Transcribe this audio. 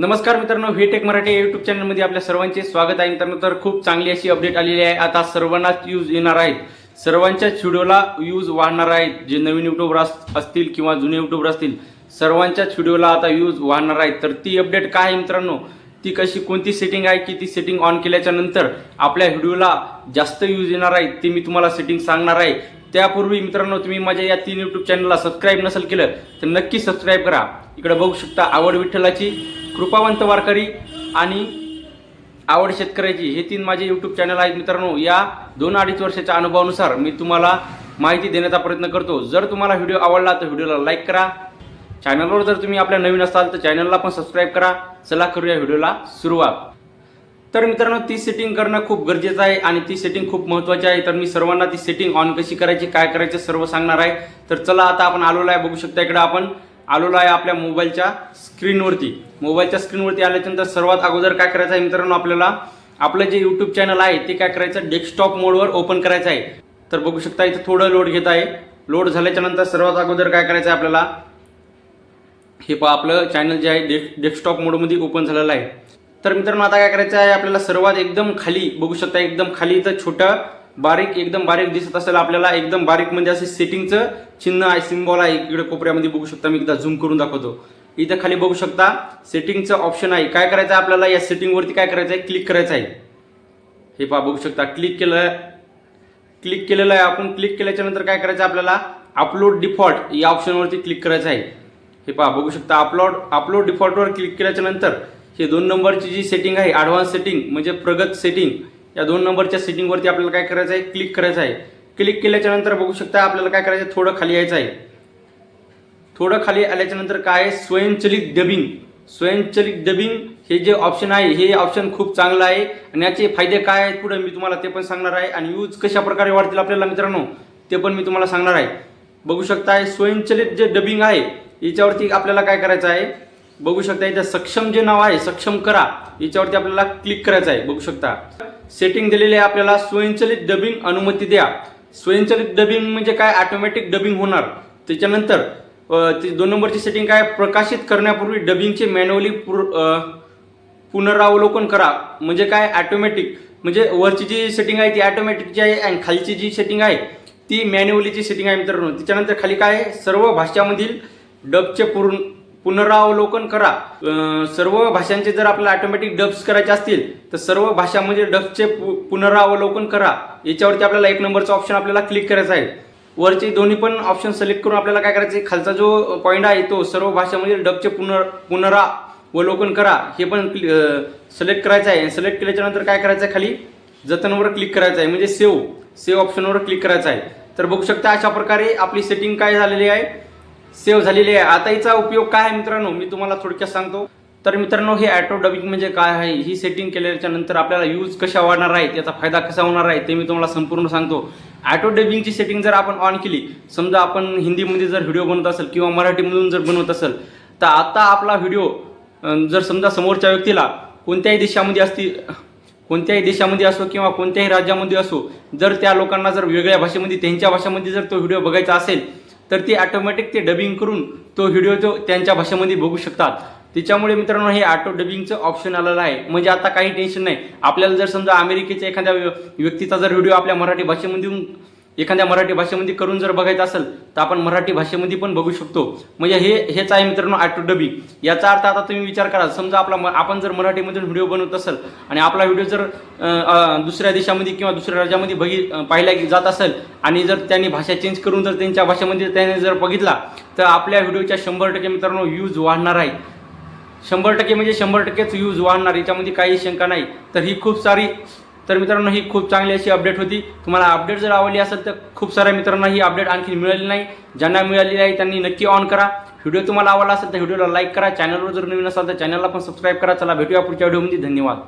नमस्कार मित्रांनो V take Marathi YouTube चॅनलमध्ये आपल्या सर्वांचे स्वागत आहे. मित्रांनो तर खूप चांगली अशी अपडेट आलेली आहे. आता सर्वांनाच यूज येणार आहेत. सर्वांच्याच व्हिडिओला यूज वाढणार आहेत. जे नवीन युट्यूबर असतील किंवा जुने युट्यूबर असतील सर्वांच्याच व्हिडिओला आता यूज वाढणार आहेत. तर ती अपडेट काय आहे मित्रांनो? ती कशी कोणती सेटिंग आहे? की ती सेटिंग ऑन केल्याच्यानंतर आपल्या व्हिडिओला जास्त यूज येणार आहे ती मी तुम्हाला सेटिंग सांगणार आहे. त्यापूर्वी मित्रांनो तुम्ही माझ्या या तीन यूट्यूब चॅनलला सबस्क्राईब नसेल केलं तर नक्की सबस्क्राईब करा. इकडे बघू शकता आवड विठ्ठलाची. कृपावंत वारकरी आणि आवड शेतकऱ्याची हे तीन माझे यूट्यूब चॅनल आहेत. मित्रांनो या दोन अडीच वर्षाच्या अनुभवानुसार मी तुम्हाला माहिती देण्याचा प्रयत्न करतो. जर तुम्हाला व्हिडिओ आवडला तर व्हिडिओला लाईक करा. चॅनलवर जर तुम्ही आपल्या नवीन असाल तर चॅनलला पण सबस्क्राईब करा. चला करूया व्हिडिओला सुरुवात. तर मित्रांनो ती सेटिंग करणं खूप गरजेचं आहे आणि ती सेटिंग खूप महत्त्वाची आहे. तर मी सर्वांना ती सेटिंग ऑन कशी करायची काय करायचं सर्व सांगणार आहे. तर चला आता आपण आलेलो आहे. बघू शकता इकडं आपण आलेलो आहे आपल्या मोबाईलच्या स्क्रीनवरती. मोबाईलच्या स्क्रीनवरती आल्याच्यानंतर सर्वात अगोदर काय करायचं आहे मित्रांनो आपल्याला? आपलं जे यूट्यूब चॅनल आहे ते काय करायचं? डेस्कटॉप मोडवर ओपन करायचं आहे. तर बघू शकता इथं थोडं लोड घेत आहे. लोड झाल्याच्यानंतर सर्वात अगोदर काय करायचं आहे आपल्याला? हे पहा आपलं चॅनल जे आहे डेस्क डेस्कटॉप मोडमध्ये ओपन झालेलं आहे. तर मित्रांनो आता काय करायचं आहे? आपल्याला सर्वात एकदम खाली बघू शकता एकदम खाली इथं छोटं बारीक एकदम बारीक दिसत असेल आपल्याला एकदम बारीक म्हणजे असे सेटिंगचं चिन्ह आहे सिम्बॉल आहे इकडे कोपऱ्यामध्ये बघू शकता मी एकदा झूम करून दाखवतो. इथं खाली बघू शकता सेटिंगचं ऑप्शन आहे. काय करायचं आहे आपल्याला? या सेटिंगवरती काय करायचं आहे? क्लिक करायचं आहे. हे पहा बघू शकता क्लिक केलं. क्लिक केलेलं आहे आपण. क्लिक केल्याच्यानंतर काय करायचं आहे आपल्याला? अपलोड डिफॉल्ट या ऑप्शनवरती क्लिक करायचं आहे. हे पहा बघू शकता अपलोड अपलोड डिफॉल्टवर क्लिक केल्याच्यानंतर हे दोन नंबरची जी सेटिंग आहे ॲडव्हान्स सेटिंग म्हणजे प्रगत सेटिंग या दोन नंबरच्या सेटिंगवरती आपल्याला काय करायचं आहे? क्लिक करायचं आहे. क्लिक केल्याच्यानंतर बघू शकता आपल्याला काय करायचं आहे? थोडं खाली यायचं आहे. थोडं खाली आल्याच्यानंतर काय आहे? स्वयंचलित डबिंग स्वयंचलित डबिंग हे जे ऑप्शन आहे हे ऑप्शन खूप चांगलं आहे. आणि याचे फायदे काय आहेत पुढे मी तुम्हाला ते पण सांगणार आहे. आणि यूज कशा प्रकारे वाढतील आपल्याला मित्रांनो ते पण मी तुम्हाला सांगणार आहे. बघू शकता स्वयंचलित जे डबिंग आहे याच्यावरती आपल्याला काय करायचं आहे? बघू शकता इथं सक्षम जे नाव आहे सक्षम करा याच्यावरती आपल्याला क्लिक करायचं आहे बघू शकता. सेटिंग दिलेली आहे आपल्याला स्वयंचलित डबिंग अनुमती द्या. स्वयंचलित डबिंग म्हणजे काय? ऑटोमॅटिक डबिंग होणार. त्याच्यानंतर ती दोन नंबरची सेटिंग काय? प्रकाशित करण्यापूर्वी डबिंगचे मॅन्युअली पुनरावलोकन करा. म्हणजे काय? ऑटोमॅटिक म्हणजे वरची जी सेटिंग आहे ती ऑटोमॅटिकची आहे आणि खालची जी सेटिंग आहे ती मॅन्युअलीची सेटिंग आहे मित्रांनो. त्याच्यानंतर खाली काय? सर्व भाषामधील डबचे पूर्ण पुनरावलोकन करा. सर्व भाषांचे जर आपल्याला ऑटोमॅटिक डब्स करायचे असतील तर सर्व भाषांमध्ये म्हणजे डबचे पु- पुनरावलोकन करा. याच्यावरती आपल्याला एक नंबरचा ऑप्शन आपल्याला क्लिक करायचा आहे. वरचे दोन्ही पण ऑप्शन सिलेक्ट करून आपल्याला काय करायचं आहे? खालचा जो पॉईंट आहे तो सर्व भाषामध्ये म्हणजे डबचे पुनर पुनरावलोकन करा. हे पण सिलेक्ट करायचं आहे. सिलेक्ट केल्याच्यानंतर काय करायचं आहे खाली? जतनवर क्लिक करायचं आहे. म्हणजे सेव्ह सेव्ह ऑप्शनवर क्लिक करायचं आहे. तर बघू शकता अशा प्रकारे आपली सेटिंग काय झालेली आहे. सेव्ह झालेली आहे. आता हिचा उपयोग काय आहे मित्रांनो? मी तुम्हाला थोडक्यात सांगतो. तर मित्रांनो हे ॲटो डबिंग म्हणजे काय आहे? ही सेटिंग केल्याच्यानंतर आपल्याला यूज कशा वाढणार आहे याचा फायदा कसा होणार आहे? ते मी तुम्हाला संपूर्ण सांगतो. ॲटो डबिंगची सेटिंग जर आपण ऑन केली समजा आपण हिंदीमध्ये जर व्हिडिओ बनवत असेल किंवा मराठीमधून जर बनवत असेल तर आता आपला व्हिडिओ जर समजा समोरच्या व्यक्तीला कोणत्याही देशामध्ये असतील कोणत्याही देशामध्ये असो किंवा कोणत्याही राज्यामध्ये असो जर त्या लोकांना जर वेगळ्या भाषेमध्ये त्यांच्या भाषेमध्ये जर तो व्हिडिओ बघायचा असेल तर ते ॲटोमॅटिक ते डबिंग करून तो व्हिडिओ तो त्यांच्या भाषेमध्ये बघू शकतात. त्याच्यामुळे मित्रांनो हे ऑटो डबिंगचं ऑप्शन आलेलं आहे. म्हणजे आता काही टेन्शन नाही. आपल्याला जर समजा अमेरिकेच्या एखाद्या व्य- व्यक्तीचा जर व्हिडिओ आपल्या मराठी भाषेमधून एखाद्या मराठी भाषेमध्ये करून जर बघायचं असेल तर आपण मराठी भाषेमध्ये पण बघू शकतो. म्हणजे हे हेच आहे मित्रांनो ऑटो डबिंग याचा अर्थ आता तुम्ही विचार करा समजा आपला म- आपण जर मराठीमधून व्हिडिओ बनवत असेल आणि आपला व्हिडिओ जर दुसऱ्या देशामध्ये किंवा दुसऱ्या राज्यामध्ये बघित पाहिला जात असेल आणि जर त्यांनी भाषा चेंज करून जर त्यांच्या भाषेमध्ये त्याने जर बघितला तर आपल्या व्हिडिओच्या शंभर टक्के मित्रांनो यूज वाढणार आहे. शंभर टक्के म्हणजे शंभर टक्केच यूज वाढणार याच्यामध्ये काही शंका नाही. तर ही खूप सारी तर मित्रांनो ही खूप चांगली अशी अपडेट होती. तुम्हाला अपडेट जर आवडली असेल तर खूप साऱ्या मित्रांना ही अपडेट आणखी मिळाली नाही. ज्यांना मिळालेली आहे त्यांनी नक्की ऑन करा. व्हिडिओ तुम्हाला आवडला असेल तर व्हिडिओला लाईक करा. चॅनलवर जर नवीन असाल तर चॅनलला पण सबस्क्राईब करा. चला भेटूया पुढच्या व्हिडिओमध्ये धन्यवाद.